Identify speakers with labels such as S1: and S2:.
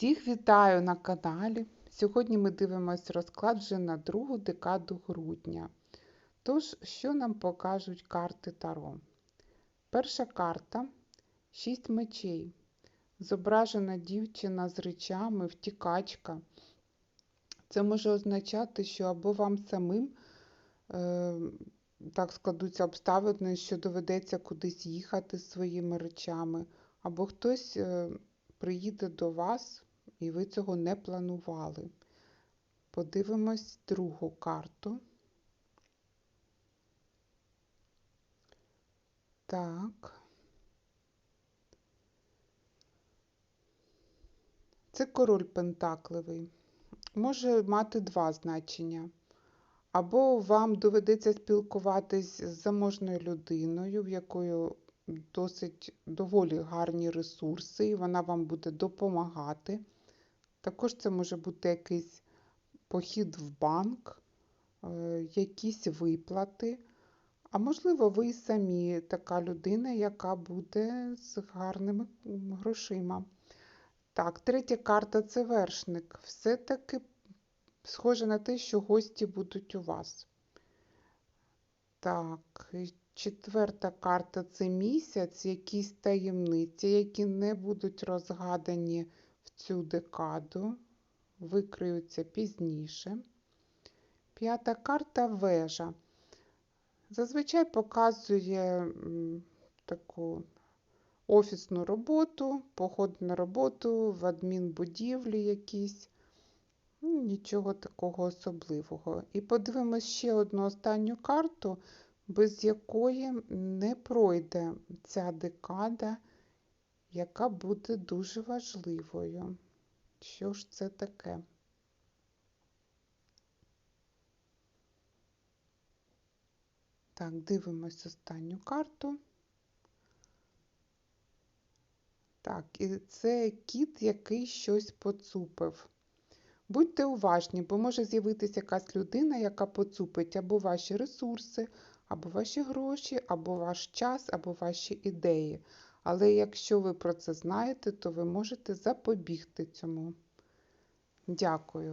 S1: Всіх вітаю на каналі. Сьогодні ми дивимося розклад вже на другу декаду грудня. Тож, що нам покажуть карти Таро? Перша карта шість мечей. Зображена дівчина з речами, втікачка. Це може означати, що або вам самим е, так складуться обставини, що доведеться кудись їхати з своїми речами, або хтось е, приїде до вас, і ви цього не планували. Подивимось другу карту. Так. Це король пентакливий. Може мати два значення. Або вам доведеться спілкуватись з заможною людиною, в якої досить доволі гарні ресурси, і вона вам буде допомагати. Також це може бути якийсь похід в банк, е, якісь виплати. А можливо, ви самі така людина, яка буде з гарними грошима. Так, третя карта це вершник. Все-таки схоже на те, що гості будуть у вас. Так, четверта карта це місяць, якісь таємниці, які не будуть розгадані цю декаду, викриються пізніше. П'ята карта вежа. Зазвичай показує таку офісну роботу, поход на роботу, в адмінбудівлі якісь. Ну, нічого такого особливого. І подивимось ще одну останню карту, без якої не пройде ця декада, яка буде дуже важливою. Що ж це таке? Так, дивимось останню карту. Так, і це кіт, який щось поцупив. Будьте уважні, бо може з'явитися якась людина, яка поцупить або ваші ресурси, або ваші гроші, або ваш час, або ваші ідеї. Але якщо ви про це знаєте, то ви можете запобігти цьому. Дякую.